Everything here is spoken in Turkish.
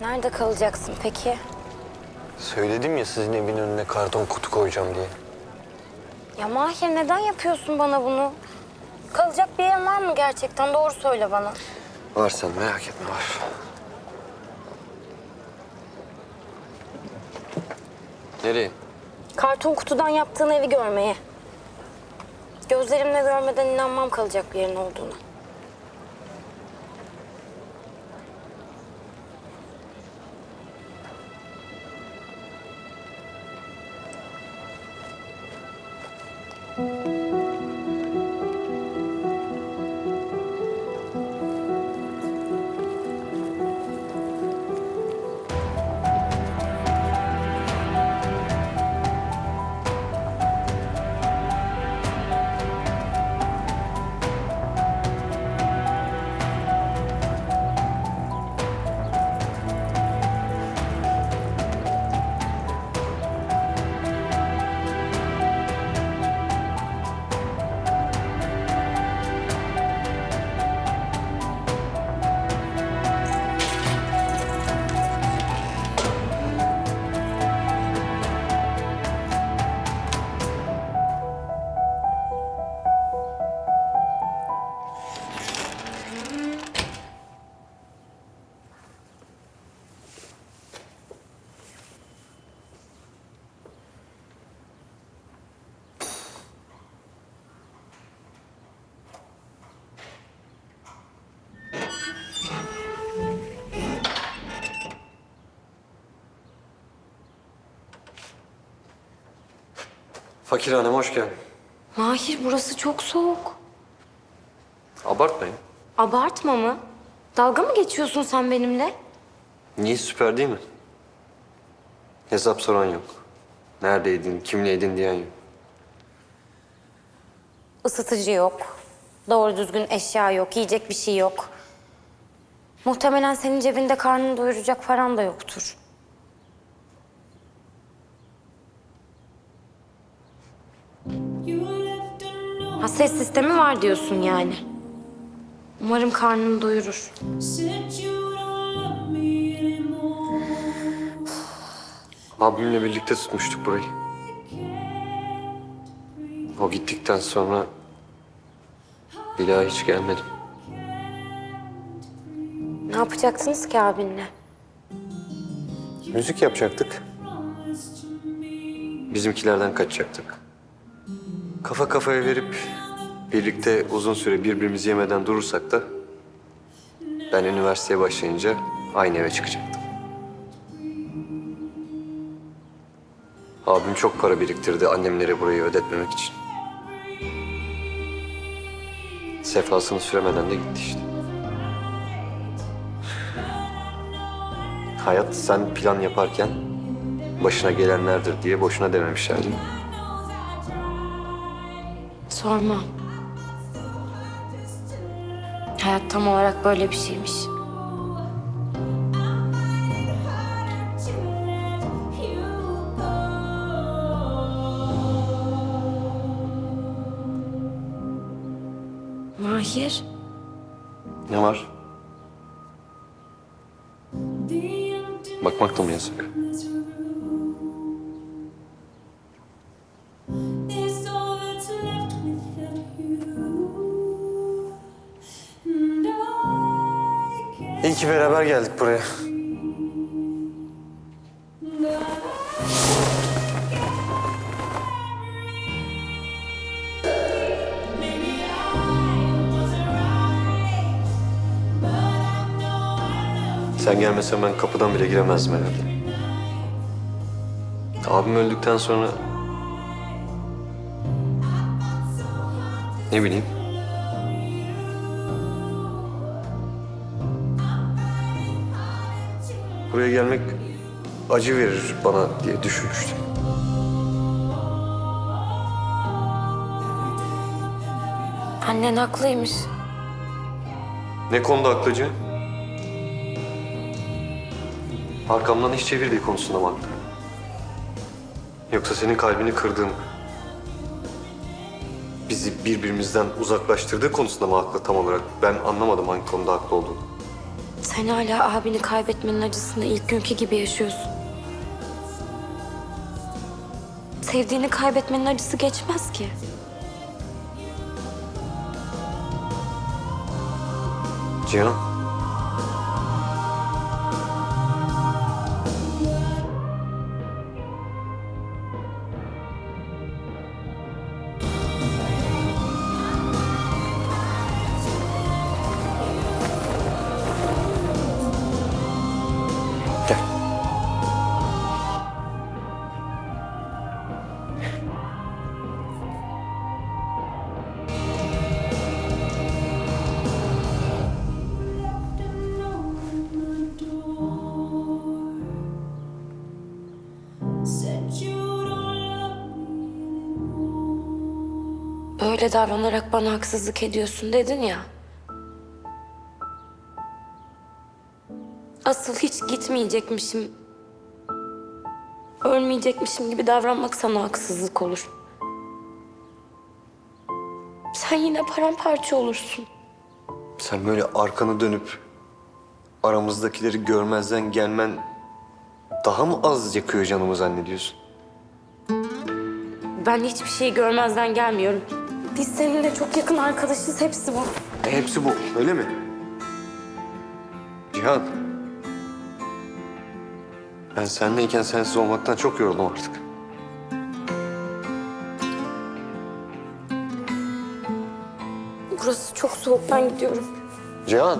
Nerede kalacaksın peki? Söyledim ya sizin evin önüne karton kutu koyacağım diye. Ya Mahir neden yapıyorsun bana bunu? Kalacak bir yerin var mı gerçekten? Doğru söyle bana. Var sen merak etme var. Nereye? Karton kutudan yaptığın evi görmeye. Gözlerimle görmeden inanmam kalacak bir yerin olduğunu. Fakir Hanım hoş geldin. Mahir burası çok soğuk. Abartmayın. Abartma mı? Dalga mı geçiyorsun sen benimle? Niye süper değil mi? Hesap soran yok. Neredeydin, kimleydin diyen yok. Isıtıcı yok. Doğru düzgün eşya yok. Yiyecek bir şey yok. Muhtemelen senin cebinde karnını doyuracak paran da yoktur. Ses sistemi var diyorsun yani. Umarım karnını doyurur. Abimle birlikte tutmuştuk burayı. O gittikten sonra bir daha hiç gelmedim. Ne yapacaksınız ki abinle? Müzik yapacaktık. Bizimkilerden kaçacaktık. Kafa kafaya verip birlikte uzun süre birbirimizi yemeden durursak da ben üniversiteye başlayınca aynı eve çıkacaktım. Abim çok para biriktirdi annemlere burayı ödetmemek için. Sefasını süremeden de gitti işte. Hayat sen plan yaparken başına gelenlerdir diye boşuna dememişler değil mi? Sorma. Hayat tam olarak böyle bir şeymiş. Mahir, Ne var? Bakmak da mı yasak? İyi ki beraber geldik buraya. Sen gelmesen ben kapıdan bile giremezdim herhalde. Abim öldükten sonra... Ne bileyim. Buraya gelmek acı verir bana diye düşünmüştüm. annen haklıymış. Ne konuda haklıcı? Arkamdan iş çevirdiği konusunda mı haklı? Yoksa senin kalbini kırdığım, bizi birbirimizden uzaklaştırdığı konusunda mı haklı tam olarak? Ben anlamadım hangi konuda haklı olduğunu. Sen hala abini kaybetmenin acısını ilk günkü gibi yaşıyorsun. Sevdiğini kaybetmenin acısı geçmez ki. Cihan. Böyle davranarak bana haksızlık ediyorsun dedin ya. Asıl hiç gitmeyecekmişim. Ölmeyecekmişim gibi davranmak sana haksızlık olur. Sen yine paramparça olursun. Sen böyle arkanı dönüp aramızdakileri görmezden gelmen daha mı az yakıyor canımı zannediyorsun? Ben hiçbir şeyi görmezden gelmiyorum. Biz seninle çok yakın arkadaşız, hepsi bu. E, hepsi bu, öyle mi? Cihan. Ben seninleyken sensiz olmaktan çok yoruldum artık. Burası çok soğuk, ben gidiyorum. Cihan.